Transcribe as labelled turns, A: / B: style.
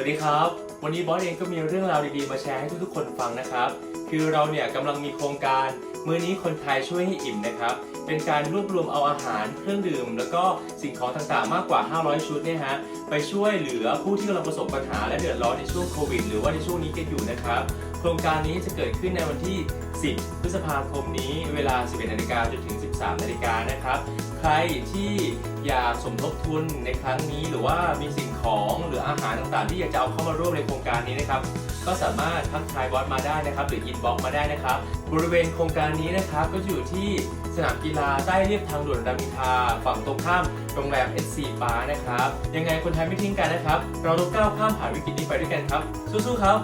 A: วัสดีครับ วันนี้บอสเองก็มีเรื่องราวดีๆ มาแชร์ให้ทุกๆคนฟังนะครับ คือเราเนี่ยกำลังมีโครงการ มื้อนี้คนไทยช่วยให้อิ่มนะครับ เป็นการรวบรวมเอาอาหารเครื่องดื่ม แล้วก็สิ่งของต่างๆ มากกว่า 500 ชุดเนี่ยฮะไปช่วยเหลือผู้ที่กำลังประสบปัญหาและเดือดร้อนในช่วงโควิด หรือว่าในช่วงนี้กันอยู่นะครับ โครงการนี้จะเกิดขึ้นในวันที่ 10 พฤษภาคมนี้ เวลา 11นาฬิกาจนถึง 13นาฬิกานะครับ ใครที่อยากสมทบทุนในครั้งนี้หรือว่ามีสิ่งของหรืออาหารต่างๆ ที่อยากจะเอาเข้ามาร่วมในโครงการนี้นะครับ ก็สามารถทักทายบอสมาได้นะครับ หรืออินบ็อกมาได้นะครับ บริเวณโครงการนี้นะครับก็อยู่ที่สนามกีฬาใต้เรียบทางด่วนรามอินทราฝั่งตรงข้ามโรงแรม SC Bar นะครับ ยังไงคนไทยไม่ทิ้งกันนะครับ เราต้องก้าวข้ามผ่านวิกฤตนี้ไปด้วยกันครับ สู้ๆครับ